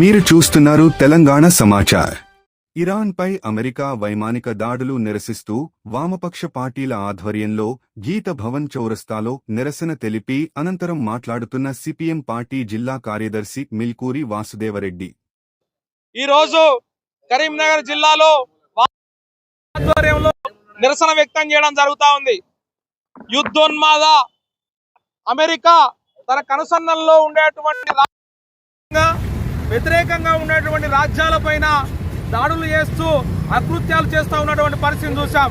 మీరు చూస్తున్నారు తెలంగాణ సమాచార్. ఇరాన్పై అమెరికా వైమానిక దాడులు నిరసిస్తూ వామపక్ష పార్టీల ఆధ్వర్యంలో గీత భవన్ చౌరస్తాలో నిరసన తెలిపి అనంతరం మాట్లాడుతున్న సిపిఎం పార్టీ జిల్లా కార్యదర్శి మిల్కూరి వాసుదేవరెడ్డి. ఈరోజు కరీంనగర్ జిల్లాలో ఆధ్వర్యంలో నిరసన వ్యక్తం చేయడం జరుగుతా ఉంది. యుద్ధోన్మాద అమెరికా తన కనుసన్నల్లో ఉండేటువంటి వ్యతిరేకంగా ఉండేటువంటి రాజ్యాలపైన దాడులు చేస్తూ అకృత్యాలు చేస్తూ ఉన్నటువంటి పరిస్థితిని చూసాం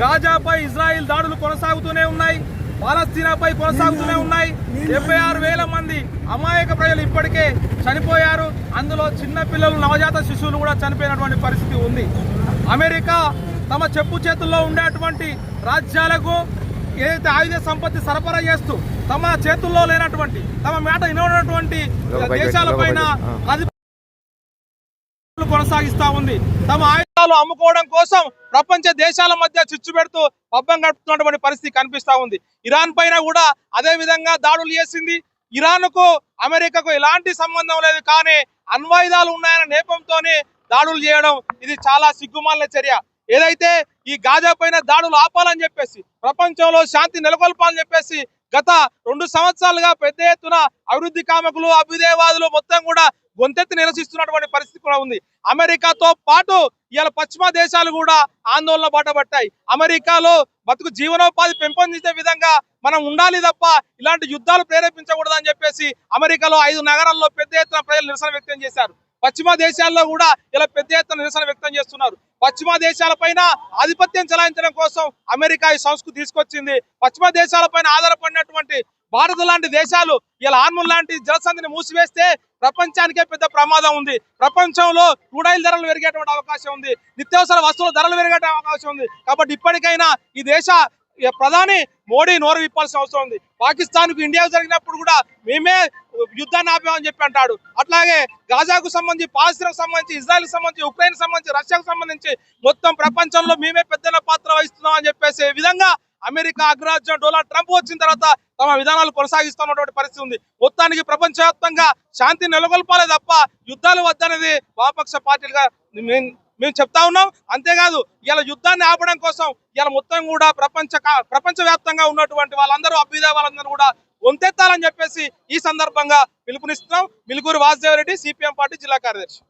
గాజాపై ఇజ్రాయిల్ దాడులు కొనసాగుతూనే ఉన్నాయి. పాలస్తీనాపై కొనసాగుతూనే ఉన్నాయి. డెబ్బై ఆరు వేల మంది అమాయక ప్రజలు ఇప్పటికే చనిపోయారు. అందులో చిన్నపిల్లలు నవజాత శిశువులు కూడా చనిపోయినటువంటి పరిస్థితి ఉంది. అమెరికా తమ చెప్పు చేతుల్లో ఉండేటువంటి రాజ్యాలకు ఏదైతే ఆయుధ సంపత్తి సరఫరా చేస్తూ తమ చేతుల్లో లేనటువంటి తమ మాట వినటువంటి దేశాలపైన అది కొనసాగిస్తా ఉంది. తమ ఆయుధాలు అమ్ముకోవడం కోసం ప్రపంచ దేశాల మధ్య చిచ్చు పెడుతూ పబ్బం గడుపుతున్నటువంటి పరిస్థితి కనిపిస్తా ఉంది. ఇరాన్ పైన కూడా అదే విధంగా దాడులు చేసింది. ఇరాన్కు అమెరికాకు ఎలాంటి సంబంధం లేదు కానీ అణ్వాయుధాలు ఉన్నాయన్న నేపంతోనే దాడులు చేయడం ఇది చాలా సిగ్గుమాలిన చర్య. ఏదైతే ఈ గాజా పైన దాడులు ఆపాలని చెప్పేసి ప్రపంచంలో శాంతి నెలకొల్పాలని చెప్పేసి గత రెండు సంవత్సరాలుగా పెద్ద ఎత్తున అభివృద్ధి కామకులు అభ్యుదయవాదులు మొత్తం కూడా గొంతెత్తి నిరసిస్తున్నటువంటి పరిస్థితి కూడా ఉంది. అమెరికాతో పాటు ఇవాళ పశ్చిమ దేశాలు కూడా ఆందోళన బాటపట్టాయి అమెరికాలో బతుకు జీవనోపాధి పెంపొందించే విధంగా మనం ఉండాలి తప్ప ఇలాంటి యుద్ధాలు ప్రేరేపించకూడదని చెప్పేసి అమెరికాలో ఐదు నగరాల్లో పెద్ద ఎత్తున ప్రజలు నిరసన వ్యక్తం చేశారు. పశ్చిమ దేశాల్లో కూడా ఇలా పెద్ద ఎత్తున నిరసన వ్యక్తం చేస్తున్నారు. పశ్చిమ దేశాలపైన ఆధిపత్యం చెలాయించడం కోసం అమెరికా ఈ సంస్కృతి తీసుకొచ్చింది. పశ్చిమ దేశాలపైన ఆధారపడినటువంటి భారత్ లాంటి దేశాలు ఇలా ఆర్మూల్ లాంటి జలసంధిని మూసివేస్తే ప్రపంచానికే పెద్ద ప్రమాదం ఉంది. ప్రపంచంలో క్రూడాయిల్ ధరలు పెరిగేటువంటి అవకాశం ఉంది. నిత్యావసర వస్తువుల ధరలు పెరిగే అవకాశం ఉంది. కాబట్టి ఇప్పటికైనా ఈ దేశ ప్రధాని మోడీ నోరు విప్పాల్సిన అవసరం ఉంది. పాకిస్తాన్కు ఇండియా జరిగినప్పుడు కూడా మేమే యుద్ధాన్ని ఆపామని చెప్పి అంటాడు. అట్లాగే గాజాకు సంబంధించి పాలస్తీన్కు సంబంధించి ఇజ్రాయెల్ సంబంధించి ఉక్రెయిన్ సంబంధించి రష్యాకు సంబంధించి మొత్తం ప్రపంచంలో మేమే పెద్ద పాత్ర వహిస్తున్నాం అని చెప్పేసి విధంగా అమెరికా అగ్రరాజ్యం డొనాల్డ్ ట్రంప్ వచ్చిన తర్వాత తమ విధానాలు కొనసాగిస్తున్నటువంటి పరిస్థితి ఉంది. మొత్తానికి ప్రపంచవ్యాప్తంగా శాంతి నెలకొల్పాలే తప్ప యుద్ధాలు వద్దనేది వామపక్ష పార్టీలుగా మేము- మేము చెప్తా ఉన్నాం. అంతేకాదు ఇలా యుద్ధాన్ని ఆపడం కోసం ఇలా మొత్తం కూడా ప్రపంచ ప్రపంచ వ్యాప్తంగా ఉన్నటువంటి వాళ్ళందరూ అభ్యుదయ వాళ్ళందరూ కూడా వంతెత్తాలని చెప్పేసి ఈ సందర్భంగా పిలుపునిస్తున్నాం. మిలుగురు వాసుదేవరెడ్డి సిపిఎం పార్టీ జిల్లా కార్యదర్శి.